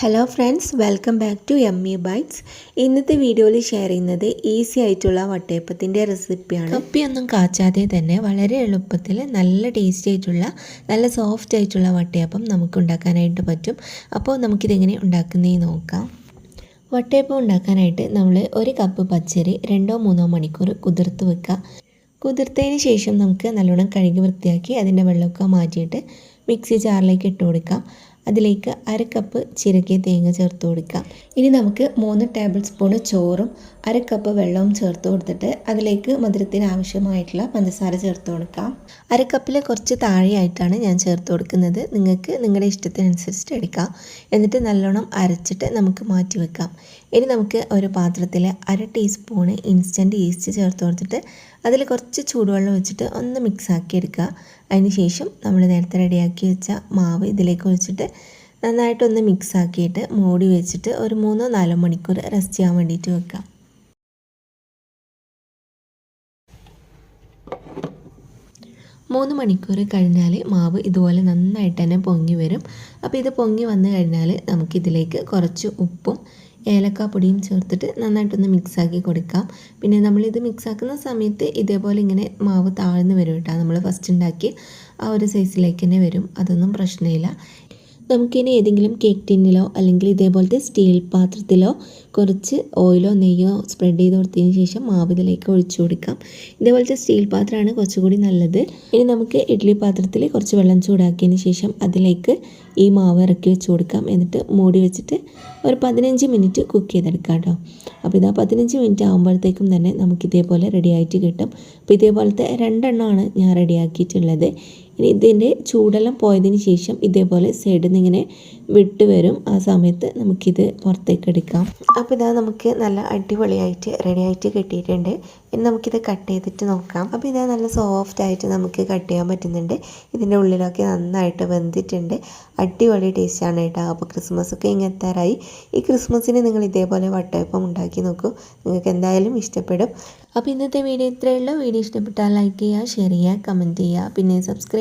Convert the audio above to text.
Hello friends welcome back to M U Bytes ഇന്നത്തെ വീഡിയോയിൽ share ചെയ്യുന്നത് ഈസി ആയിട്ടുള്ള വട്ടയപ്പത്തിന്റെ റെസിപ്പിയാണ് കപ്പിയൊന്നും കാച്ചാതെ തന്നെ വളരെ എളുപ്പത്തിൽ നല്ല ടേസ്റ്റി ആയിട്ടുള്ള നല്ല സോഫ്റ്റ് ആയിട്ടുള്ള വട്ടയപ്പം നമുക്ക് ഉണ്ടാക്കാനായിട്ട് പറ്റും. അപ്പോൾ നമുക്കിതെങ്ങനെ ഉണ്ടാക്കുന്നതെന്ന് നോക്കാം. വട്ടയപ്പം ഉണ്ടാക്കാനായിട്ട് നമ്മൾ ഒരു കപ്പ് പച്ചരി രണ്ടോ മൂന്നോ മണിക്കൂർ കുതിർത്ത് വെക്കുക. കുതിർത്തതിന് ശേഷം നമുക്ക് നല്ലോണം കഴുകി വൃത്തിയാക്കി അതിന്റെ വെള്ളമൊക്കെ മാറ്റിയിട്ട് മിക്സി ജാറിലേക്ക് ഇട്ട് കൊടുക്കാം. അതിലേക്ക് അര കപ്പ് ചിരകിയ തേങ്ങ ചേർത്ത് കൊടുക്കാം. ഇനി നമുക്ക് മൂന്ന് ടേബിൾ സ്പൂൺ ചോറും അര കപ്പ് വെള്ളവും ചേർത്ത് കൊടുത്തിട്ട് അതിലേക്ക് മധുരത്തിന് ആവശ്യമായിട്ടുള്ള പഞ്ചസാര ചേർത്ത് കൊടുക്കാം. അര കപ്പിൽ കുറച്ച് താഴെയായിട്ടാണ് ഞാൻ ചേർത്ത് കൊടുക്കുന്നത്. നിങ്ങൾക്ക് നിങ്ങളുടെ ഇഷ്ടത്തിനനുസരിച്ചിട്ട് എടുക്കാം. എന്നിട്ട് നല്ലോണം അരച്ചിട്ട് നമുക്ക് മാറ്റി വെക്കാം. ഇനി നമുക്ക് ഒരു പാത്രത്തിൽ അര ടീസ്പൂണ് ഇൻസ്റ്റന്റ് ഈസ്റ്റ് ചേർത്ത് കൊടുത്തിട്ട് അതിൽ കുറച്ച് ചൂടുവെള്ളം വെച്ചിട്ട് ഒന്ന് മിക്സ് ആക്കി എടുക്കുക. അതിന് ശേഷം നമ്മൾ നേരത്തെ റെഡിയാക്കി വെച്ച മാവ് ഇതിലേക്ക് ഒഴിച്ചിട്ട് നന്നായിട്ടൊന്ന് മിക്സ് ആക്കിയിട്ട് മൂടി വെച്ചിട്ട് ഒരു മൂന്നോ നാലോ മണിക്കൂർ റെസ്റ്റ് ചെയ്യാൻ വേണ്ടിയിട്ട് വെക്കാം. മൂന്ന് മണിക്കൂർ കഴിഞ്ഞാൽ മാവ് ഇതുപോലെ നന്നായിട്ട് തന്നെ പൊങ്ങി വരും. അപ്പോൾ ഇത് പൊങ്ങി വന്നു കഴിഞ്ഞാൽ നമുക്കിതിലേക്ക് കുറച്ച് ഉപ്പും ഏലക്കാപ്പൊടിയും ചേർത്തിട്ട് നന്നായിട്ടൊന്ന് മിക്സാക്കി കൊടുക്കാം. പിന്നെ നമ്മളിത് മിക്സാക്കുന്ന സമയത്ത് ഇതേപോലെ ഇങ്ങനെ മാവ് താഴ്ന്നു വരും കേട്ടോ. നമ്മൾ ഫസ്റ്റ് ഉണ്ടാക്കി ആ ഒരു സൈസിലേക്ക് തന്നെ വരും. അതൊന്നും പ്രശ്നമില്ല. നമുക്കിനി ഏതെങ്കിലും കേക്ക് ടിന്നിലോ അല്ലെങ്കിൽ ഇതേപോലത്തെ സ്റ്റീൽ പാത്രത്തിലോ കുറച്ച് ഓയിലോ നെയ്യോ സ്പ്രെഡ് ചെയ്ത് കൊടുത്തതിന് ശേഷം മാവ് ഇതിലേക്ക് ഒഴിച്ചു കൊടുക്കാം. ഇതേപോലത്തെ സ്റ്റീൽ പാത്രമാണ് കുറച്ചുകൂടി നല്ലത്. ഇനി നമുക്ക് ഇഡ്ഡലി പാത്രത്തിൽ കുറച്ച് വെള്ളം ചൂടാക്കിയതിന് ശേഷം അതിലേക്ക് ഈ മാവ് ഇറക്കി വെച്ച് കൊടുക്കാം. എന്നിട്ട് മൂടി വെച്ചിട്ട് ഒരു പതിനഞ്ച് മിനിറ്റ് കുക്ക് ചെയ്തെടുക്കാം കേട്ടോ. അപ്പോൾ ഇതാ പതിനഞ്ച് മിനിറ്റ് ആകുമ്പോഴത്തേക്കും തന്നെ നമുക്ക് ഇതേപോലെ റെഡി ആയിട്ട് കിട്ടും. അപ്പോൾ ഇതേപോലത്തെ രണ്ടെണ്ണമാണ് ഞാൻ റെഡിയാക്കിയിട്ടുള്ളത് ഇനി ഇതിന്റെ ചൂടെല്ലാം പോയതിന് ശേഷം ഇതേപോലെ സൈഡിൽ നിന്ന് ഇങ്ങനെ വിട്ട് വരും. ആ സമയത്ത് നമുക്കിത് പുറത്തേക്ക് എടുക്കാം. അപ്പോൾ ഇതാ നമുക്ക് നല്ല അടിപൊളിയായിട്ട് റെഡി ആയിട്ട് കിട്ടിയിട്ടുണ്ട്. ഇനി നമുക്കിത് കട്ട് ചെയ്തിട്ട് നോക്കാം. അപ്പോൾ ഇതാ നല്ല സോഫ്റ്റ് ആയിട്ട് നമുക്ക് കട്ട് ചെയ്യാൻ പറ്റുന്നുണ്ട്. ഇതിന്റെ ഉള്ളിലൊക്കെ നന്നായിട്ട് വെന്തിട്ടുണ്ട്. അടിപൊളി ടേസ്റ്റാണ് കേട്ടോ. അപ്പോൾ ക്രിസ്മസ് ഒക്കെ ഇങ്ങനെ എത്താറായി ഈ ക്രിസ്മസിന് നിങ്ങൾ ഇതേപോലെ വട്ടയപ്പം ഉണ്ടാക്കി നോക്കൂ. നിങ്ങൾക്ക് എന്തായാലും ഇഷ്ടപ്പെടും. അപ്പോൾ ഇന്നത്തെ വീഡിയോ ഇത്രയുള്ള വീഡിയോ ഇഷ്ടപ്പെട്ടാൽ ലൈക്ക് ചെയ്യുക ഷെയർ ചെയ്യുക കമന്റ് ചെയ്യുക. പിന്നെ